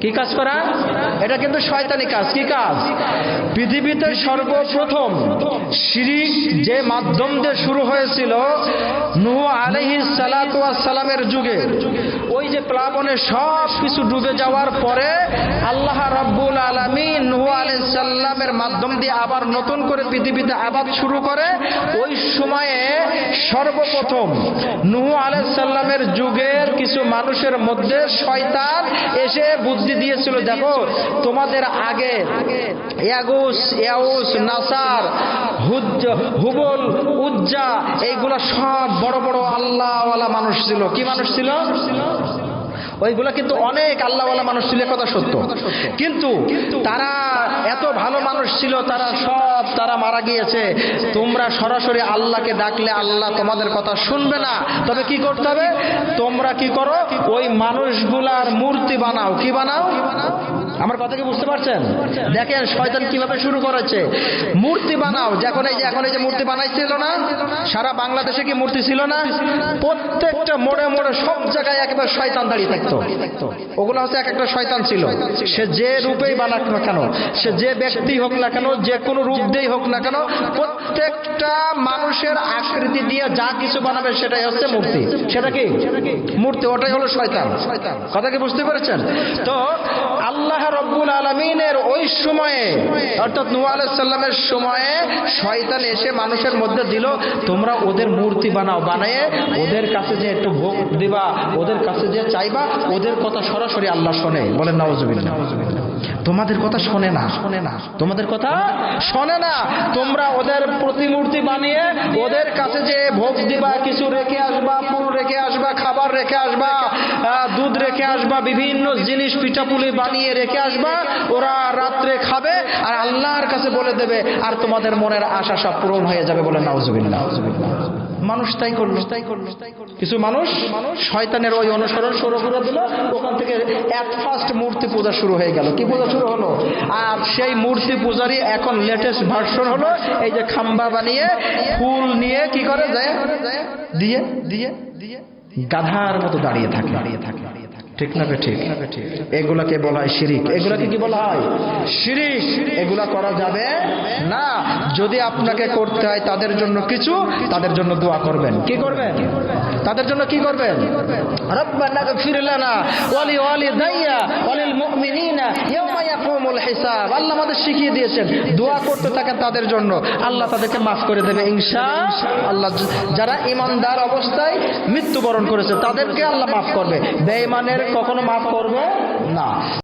কি কাজ করা? এটা কিন্তু শয়তানি কাজ। কি কাজ? পৃথিবীতে সর্বপ্রথম শিরিক যে মাধ্যম দিয়ে শুরু হয়েছিল নুহ আলহি সালামের যুগে, ওই যে প্লাবনে সব কিছু ডুবে যাওয়ার পরে আল্লাহ রব্বুল আলমী নুহ আলাইহিস সাল্লামের মাধ্যম দিয়ে আবার নতুন করে পৃথিবীতে আবাদ শুরু করে, ওই সময়ে সর্বপ্রথম নুহ আলাইহিস সাল্লামের যুগের কিছু মানুষের মধ্যে শয়তান এসে বুদ্ধি দিয়েছিল, দেখো তোমাদের আগে ইয়াগুস ইয়াউস নাসার হুবল, উজ্জা, এইগুলা সব বড় বড় আল্লাহওয়ালা মানুষ ছিল। কি মানুষ ছিল? ওইগুলা কিন্তু অনেক আল্লাহওয়ালা মানুষ ছিল কথা সত্য। কিন্তু তারা এত ভালো মানুষ ছিল, তারা সব তারা মারা গিয়েছে। তোমরা সরাসরি আল্লাহকে ডাকলে আল্লাহ তোমাদের কথা শুনবে না। তবে কি করতে হবে? তোমরা কি করো? ওই মানুষগুলার মূর্তি বানাও কি বানাও। কি বানাও? আমার কথা কি বুঝতে পারছেন? দেখেন শয়তান কীভাবে শুরু করেছে। মূর্তি বানাও। যখন এই যে এখন এই যে মূর্তি বানাইছিল না, সারা বাংলাদেশে কি মূর্তি ছিল না? প্রত্যেকটা মোড়ে মোড়ে সব জায়গায় একেবারে শয়তান দাঁড়িয়ে থাকতো। ওগুলো হচ্ছে এক একটা শয়তান ছিল। সে যে রূপেই বানাক না কেন, সে যে ব্যক্তি হোক না কেন, যে কোনো রূপ দিয়েই হোক না কেন, প্রত্যেকটা মানুষের আকৃতি দিয়ে যা কিছু বানাবে সেটাই হচ্ছে মূর্তি। সেটা কি? মূর্তি, ওটাই হলো শয়তান। কথা কি বুঝতে পেরেছেন? তো আল্লাহ রব্বুল আলমিনের ওই সময়ে, অর্থাৎ নূহ আলাইসাল্লামের সময়ে শয়তান এসে মানুষের মধ্যে দিল, তোমরা ওদের মূর্তি বানাও, বানিয়ে ওদের কাছে যে একটু ভোগ দিবা, ওদের কাছে যে চাইবা, ওদের কথা সরাসরি আল্লাহ শোনে। বলেন নওয়াজবিল্লাহ তোমাদের কথা শোনে না। শোনে না তোমাদের কথা শোনে না। তোমরা ওদের প্রতিমূর্তি বানিয়ে ওদের কাছে যে ভোগ দিবা, কিছু রেখে আসবা, ফুল রেখে আসবা, খাবার রেখে আসবা দুধ রেখে আসবা বিভিন্ন জিনিস পিঠাপুলি বানিয়ে রেখে আসবা ওরা রাত্রে খাবে আর আল্লাহর কাছে বলে দেবে আর তোমাদের মনের আশা সব পূরণ হয়ে যাবে বলে নাউজুবিল্লাহ মানুষ তাই করল তাই করল কিছু মানুষ শয়তানের ওই অনুসরণ শুরু করে দিল ওখান থেকে ফার্স্ট মূর্তি পূজা শুরু হয়ে গেল কি পূজা শুরু হলো আর সেই মূর্তি পূজারই এখন লেটেস্ট ভার্সন হলো এই যে খাম্বা বানিয়ে ফুল নিয়ে কি করে যায় দিয়ে দিয়ে দিয়ে গাধার মতো দাঁড়িয়ে থাকে দাঁড়িয়ে থাকে ঠিক না ঠিক এগুলাকে বলা হয় শিরিক। এগুলাকে কি বলা হয়? শিরিক। এগুলা করা যাবে না। যদি আপনাকে করতে হয় তাদের জন্য কিছু তাদের জন্য দোয়া করবেন। কি করবেন? তাদের জন্য কি করবেন? রব্বানা গফির লানা ওয়ালি ওয়ালি দাইয়া ওয়ালিল মুমিনিনা ইয়াওমা ইয়াকুমুল হিসাব। আল্লাহ আমাদের শিখিয়ে দিয়েছেন দোয়া করতে থাকেন তাদের জন্য। আল্লাহ তাদেরকে মাফ করে দেবে ইনশা আল্লাহ। যারা ইমানদার অবস্থায় মৃত্যুবরণ করেছে তাদেরকে আল্লাহ মাফ করবে। বেঈমানের কখনো মাফ করবে? না।